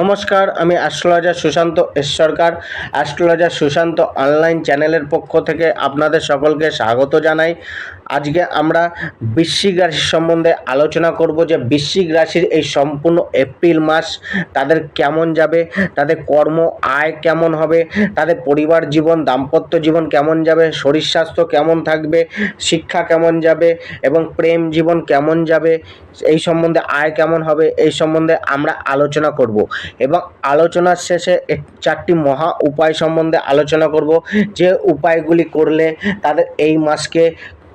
নমস্কার, আমি astrologer Sushanta S Sarkar. Astrologer Sushanta online চ্যানেলের পক্ষ থেকে আপনাদের সকলকে স্বাগত জানাই। আজকে আমরা বৃশ্চিক রাশি সম্বন্ধে আলোচনা করব যে বৃশ্চিক রাশির এই সম্পূর্ণ এপ্রিল মাস তাদের কেমন যাবে, তাদের কর্ম আয় কেমন হবে, তাদের পরিবার জীবন, দাম্পত্য জীবন কেমন যাবে, শরীর স্বাস্থ্য কেমন থাকবে, শিক্ষা কেমন যাবে এবং প্রেম জীবন কেমন যাবে, এই সম্বন্ধে আয় কেমন হবে, এই সম্বন্ধে আমরা আলোচনা করব। এবং আলোচনার শেষে চারটি মহা উপায় সম্বন্ধে আলোচনা করব। যে উপায়গুলি করলে তাদের এই মাসকে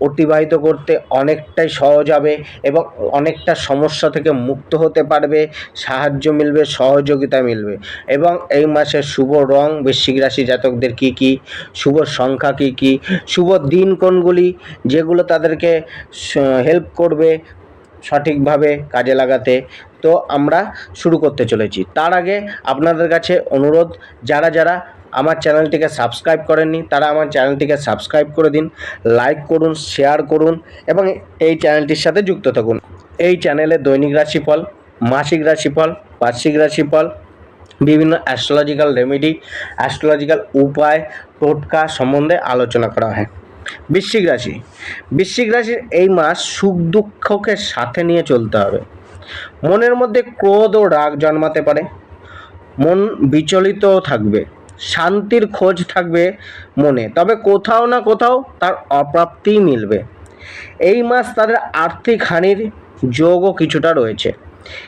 অতিবাহিত করতে অনেকটাই সহজ হবে এবং অনেকটা সমস্যা থেকে মুক্ত হতে পারবে, সাহায্য মিলবে, সহযোগিতা মিলবে। এবং এই মাসের শুভ রং, বৃশ্চিক রাশি জাতকদের কি কি, শুভ সংখ্যা কি কি, শুভ দিন কোনগুলি, যেগুলো তাদেরকে হেল্প করবে সঠিকভাবে কাজে লাগাতে। তো আমরা শুরু করতে চলেছি। তার আগে আপনাদের কাছে অনুরোধ, যারা যারা আমার চ্যানেলটিকে সাবস্ক্রাইব করেননি, তারা আমার চ্যানেলটিকে সাবস্ক্রাইব করে দিন, লাইক করুন, শেয়ার করুন এবং এই চ্যানেলটির সাথে যুক্ত থাকুন। এই চ্যানেলে দৈনিক রাশিফল, মাসিক রাশিফল, বার্ষিক রাশিফল, বিভিন্ন অ্যাস্ট্রোলজিক্যাল রেমেডি অ্যাস্ট্রোলজিক্যাল উপায়, টোটকা সম্বন্ধে আলোচনা করা হয়। বৃশ্চিক রাশি। বৃশ্চিক রাশির এই মাস সুখ দুঃখকে সাথে নিয়ে চলতে হবে। মনের মধ্যে ক্রোধ ও রাগ জন্মাতে পারে। মন বিচলিতও থাকবে। শান্তির খোঁজ থাকবে মনে। তবে কোথাও না কোথাও তার অপ্রাপ্তিই মিলবে। এই মাস তাদের আর্থিক হানির যোগও কিছুটা রয়েছে।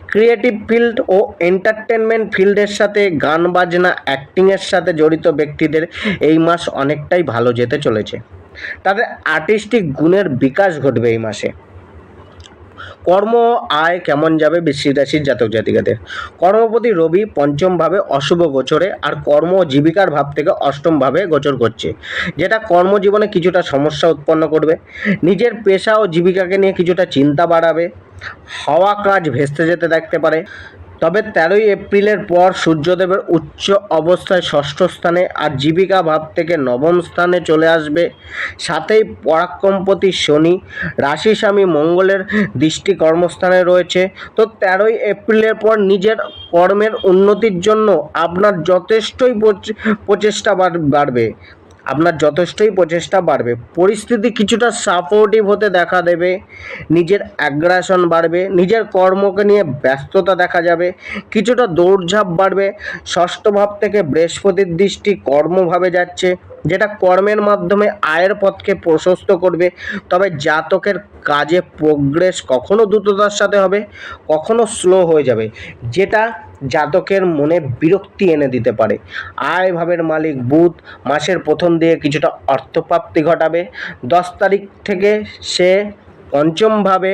ক্রিয়েটিভ ফিল্ড ও এন্টারটেনমেন্ট ফিল্ডের সাথে গান, বাজনা অ্যাক্টিংয়ের সাথে জড়িত ব্যক্তিদের এই মাস অনেকটাই ভালো যেতে চলেছে। তাদের আর্টিস্টিক গুণের বিকাশ ঘটবে এই মাসে। কর্ম, আয় কেমন যাবে বৃশ্চিক রাশির জাতক জাতিকাদের? কর্মপতি রবি পঞ্চম ভাবে অশুভ গোচরে আর কর্ম জীবিকার ভাব থেকে অষ্টম ভাবে গোচর করছে যেটা কর্মজীবনে কিছুটা সমস্যা উৎপন্ন করবে। নিজের পেশা ও জীবিকাকে নিয়ে কিছুটা চিন্তা বাড়াবে। হাওয়া কাজ ভেস্তে যেতে দেখতে পারে। তবে তেরোই এপ্রিলের পর সূর্যদেবের উচ্চ অবস্থায় ষষ্ঠ স্থানে আর জীবিকা ভাব থেকে নবম স্থানে চলে আসবে। সাথেই পরাক্রমপতি শনি রাশি স্বামী মঙ্গলের দৃষ্টি কর্মস্থানে রয়েছে। তো তেরোই এপ্রিলের পর নিজের কর্মের উন্নতির জন্য আপনার যথেষ্টই প্রচ- প্রচেষ্টা বাড়- বাড়বে। আপনার যথেষ্টই প্রচেষ্টা বাড়বে। পরিস্থিতি কিছুটা সাপোর্টিভ হতে দেখা দেবে, নিজের অ্যাগ্রাসন বাড়বে, নিজের কর্মকে নিয়ে ব্যস্ততা দেখা যাবে, কিছুটা দৌড়ঝাঁপ বাড়বে, ষষ্ঠ ভাব থেকে বৃহস্পতির দৃষ্টি কর্মভাবে যাচ্ছে, যেটা কর্মের মাধ্যমে আয়ের পথকে প্রশস্ত করবে। তবে জাতকের কাজে প্রোগ্রেস কখনো দ্রুততার সাথে হবে, কখনো স্লো হয়ে যাবে। যেটা জাতকের মনে বিরক্তি এনে দিতে পারে। আয় ভাবের মালিক বুধ মাসের প্রথম দিকে কিছুটা অর্থপ্রাপ্তি ঘটাবে। দশ তারিখ থেকে সে পঞ্চম ভাবে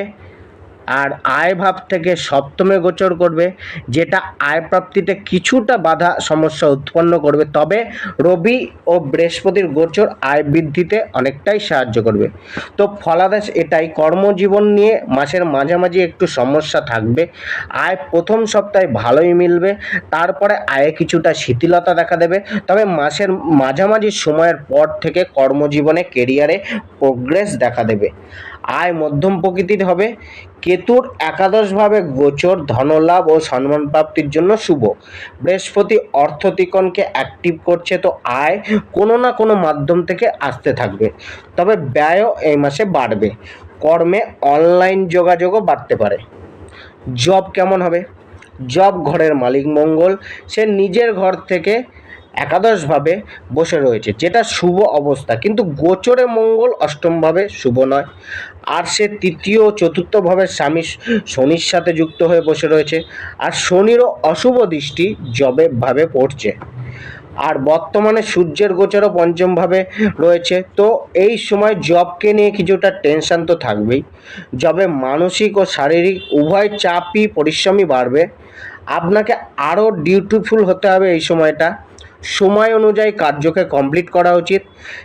আর আয় ভাব থেকে সপ্তমে গোচর করবে, যেটা আয় প্রাপ্তিতে কিছুটা বাধা সমস্যা উৎপন্ন করবে। তবে রবি ও বৃহস্পতির গোচর আয় বৃদ্ধিতে অনেকটাই সাহায্য করবে। তো ফলাদেশ এটাই, কর্মজীবন নিয়ে মাসের মাঝামাঝি একটু সমস্যা থাকবে। আয় প্রথম সপ্তাহে ভালোই মিলবে, তারপরে আয়ে কিছুটা শিথিলতা দেখা দেবে। তবে মাসের মাঝামাঝি সময়ের পর থেকে কর্মজীবনে কেরিয়ারে প্রোগ্রেস দেখা দেবে। আয় মধ্যম প্রকৃতির হবে। কেতুর একাদশভাবে গোচর ধনলাভ ও সম্মান প্রাপ্তির জন্য শুভ। বৃহস্পতি অর্থতিকনকে অ্যাক্টিভ করছে তো আয় কোনো না কোনো মাধ্যম থেকে আসতে থাকবে। তবে ব্যয়ও এই মাসে বাড়বে। কর্মে অনলাইন যোগাযোগও বাড়তে পারে। জব কেমন হবে? জব ঘরের মালিক মঙ্গল। সে নিজের ঘর থেকে একাদশভাবে বসে রয়েছে, যেটা শুভ অবস্থা। কিন্তু গোচরে মঙ্গল অষ্টমভাবে শুভ নয়। আর সে তৃতীয় চতুর্থভাবে স্বামী শনির সাথে যুক্ত হয়ে বসে রয়েছে। আর শনিরও অশুভ দৃষ্টি জবে ভাবে পড়ছে। আর বর্তমানে সূর্যের গোচরও পঞ্চমভাবে রয়েছে। তো এই সময় জবকে নিয়ে কিছুটা টেনশন তো থাকবেই। জবে মানসিক ও শারীরিক উভয় চাপই, পরিশ্রমই বাড়বে। আপনাকে আরও ডিউটিফুল হতে হবে এই সময়টা। সময় অনুযায়ী কার্যকে কমপ্লিট করা উচিত।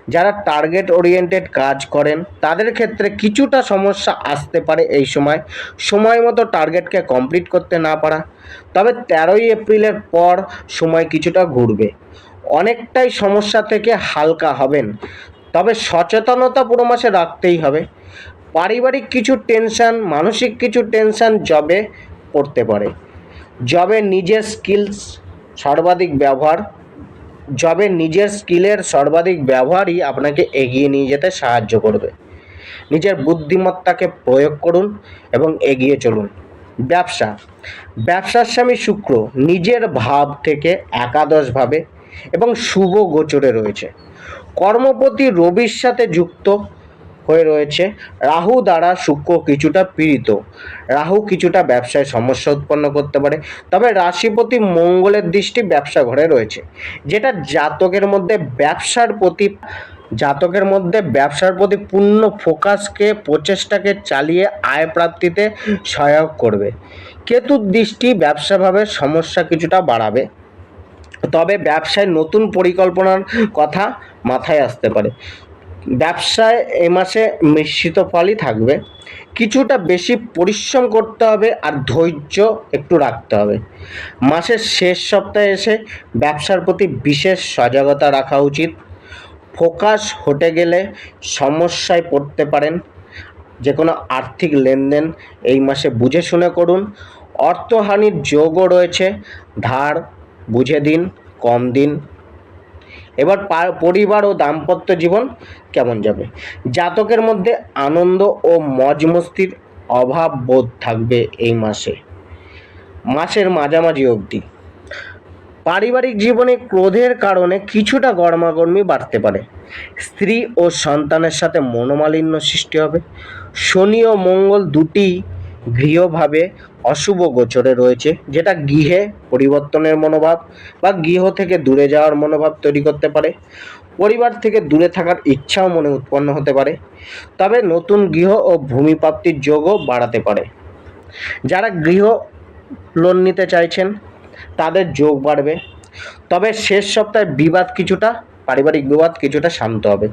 যারা টার্গেট ওরিয়েন্টেড কাজ করেন, তাদের ক্ষেত্রে কিছুটা সমস্যা আসতে পারে এই সময়। সময় মতো টার্গেটকে কমপ্লিট করতে না পারা। তবে তেরোই এপ্রিলের পর সময় কিছুটা ঘুরবে। অনেকটাই সমস্যা থেকে হালকা হবেন। তবে সচেতনতা পুরো মাসে রাখতেই হবে। পারিবারিক কিছু টেনশন মানসিক কিছু টেনশন জবে পড়তে পারে। জবে নিজের স্কিলস সর্বাধিক ব্যবহার জবে নিজের স্কিলের সর্বাধিক ব্যবহারই আপনাকে এগিয়ে নিয়ে যেতে সাহায্য করবে। নিজের বুদ্ধিমত্তাকে প্রয়োগ করুন এবং এগিয়ে চলুন। ব্যবসা। ব্যবসার স্বামী শুক্র নিজের ভাব থেকে একাদশভাবে এবং শুভ গোচরে রয়েছে। কর্মপতি রবির সাথে যুক্ত হয়ে রয়েছে। রাহু দ্বারা শুক্র কিছুটা পীড়িত। রাহু কিছুটা ব্যবসায় সমস্যা উৎপন্ন করতে পারে। তবে রাশিপতি মঙ্গলের দৃষ্টি ব্যবসা ঘরে রয়েছে। যেটা জাতকের মধ্যে ব্যবসার প্রতি জাতকের মধ্যে ব্যবসার প্রতি পূর্ণ ফোকাসকে, প্রচেষ্টাকে চালিয়ে আয় প্রাপ্তিতে সহায়ক করবে। কেতুর দৃষ্টি ব্যবসাভাবে সমস্যা কিছুটা বাড়াবে। তবে ব্যবসায় নতুন পরিকল্পনার কথা মাথায় আসতে পারে। ব্যবসায় এ মাসে মিশ্রিত ফলই থাকবে। কিছুটা বেশি পরিশ্রম করতে হবে আর ধৈর্য একটু রাখতে হবে। মাসের শেষ সপ্তাহে এসে ব্যবসার প্রতি বিশেষ সজাগতা রাখা উচিত। ফোকাস হটে গেলে সমস্যায় পড়তে পারেন। যে কোনো আর্থিক লেনদেন এই মাসে বুঝে শুনে করুন। অর্থহানির যোগও রয়েছে। ধার বুঝে দিন, কম দিন এবার পরিবার ও দাম্পত্য জীবন কেমন যাবে? জাতকের মধ্যে আনন্দ ও মজ মস্তির অভাব বোধ থাকবে এই মাসে। মাসের মাঝামাঝি অবধি। পারিবারিক জীবনে ক্রোধের কারণে কিছুটা গরমাগর্মি বাড়তে পারে। স্ত্রী ও সন্তানের সাথে মনোমালিন্য সৃষ্টি হবে। শনি ও মঙ্গল দুটি গৃহভাবে অশুভ গোচরে রয়েছে, যেটা গৃহে পরিবর্তনের মনোভাব বা গৃহ থেকে দূরে যাওয়ার মনোভাব তৈরি করতে পারে, পরিবার থেকে দূরে থাকার ইচ্ছাও মনে উৎপন্ন হতে পারে, তবে নতুন গৃহ ও ভূমি প্রাপ্তির যোগও বাড়াতে পারে। যারা গৃহ লোন নিতে চাইছেন, তাদের যোগ বাড়বে, তবে শেষ সপ্তাহে বিবাদ কিছুটা পারিবারিক বিবাদ কিছুটা শান্ত হবে।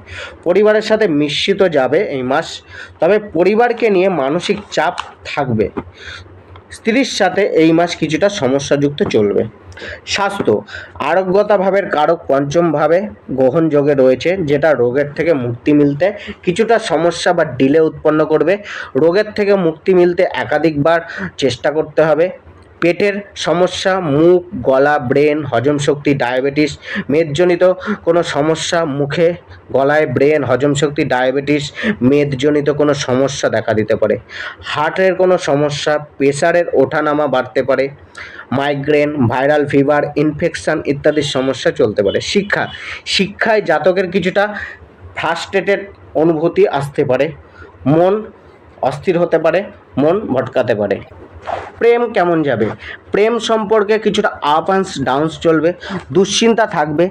পরিবারের সাথে মিশ্রিত যাবে এই মাস, তবে পরিবারকে নিয়ে মানসিক চাপ থাকবে। স্ত্রীর সাথে এই মাস কিছুটা সমস্যাযুক্ত চলবে। স্বাস্থ্য আরোগ্যতা ভাবের কারক পঞ্চম ভাবে গ্রহণ যোগে রয়েছে, যেটা রোগের থেকে মুক্তি মিলতে কিছুটা সমস্যা বা ডিলে উৎপন্ন করবে। রোগের থেকে মুক্তি মিলতে একাধিকবার চেষ্টা করতে হবে। পেটের সমস্যা, মুখ, গলা, ব্রেন, হজম শক্তি, ডায়াবেটিস, মেদজনিত কোনো সমস্যা, মুখে, গলায় ব্রেন, হজম শক্তি, ডায়াবেটিস, মেদজনিত কোনো সমস্যা দেখা দিতে পারে। হার্টের কোনো সমস্যা প্রেশারের ওঠানামা বাড়তে পারে, মাইগ্রেন, ভাইরাল ফিভার, ইনফেকশন ইত্যাদির সমস্যা চলতে পারে। শিক্ষা, শিক্ষায় জাতকের কিছুটা ফ্রাস্ট্রেটেড অনুভূতি আসতে পারে। মন অস্থির হতে পারে, মন ভটকাতে পারে। প্রেম কেমন যাবে? প্রেম সম্পর্কে কিছুটা আপ অ্যান্ড ডাউনস চলবে, দুশ্চিন্তা থাকবে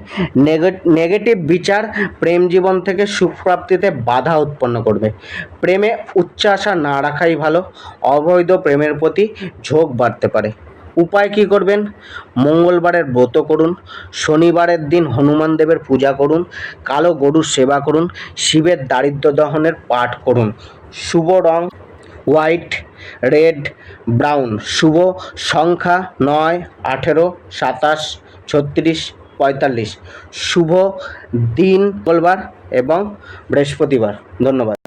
নেগেটিভ বিচার প্রেম জীবন থেকে সুপ্রাপ্তিতে বাধা উৎপন্ন করবে। প্রেমে উচ্চাশা না রাখাই ভালো, অবৈধ প্রেমের প্রতি ঝোঁক বাড়তে পারে। উপায় কী করবেন? মঙ্গলবারের ব্রত করুন, শনিবারের দিন হনুমান দেবের পূজা করুন, কালো গরুর সেবা করুন, শিবের দারিদ্র দহনের পাঠ করুন। শুভ রং হোয়াইট রেড, ব্রাউন। শুভ সংখ্যা নয়, আঠেরো, সাতাশ, ছত্রিশ, পঁয়তাল্লিশ। শুভ দিন মঙ্গলবার এবং বৃহস্পতিবার। ধন্যবাদ।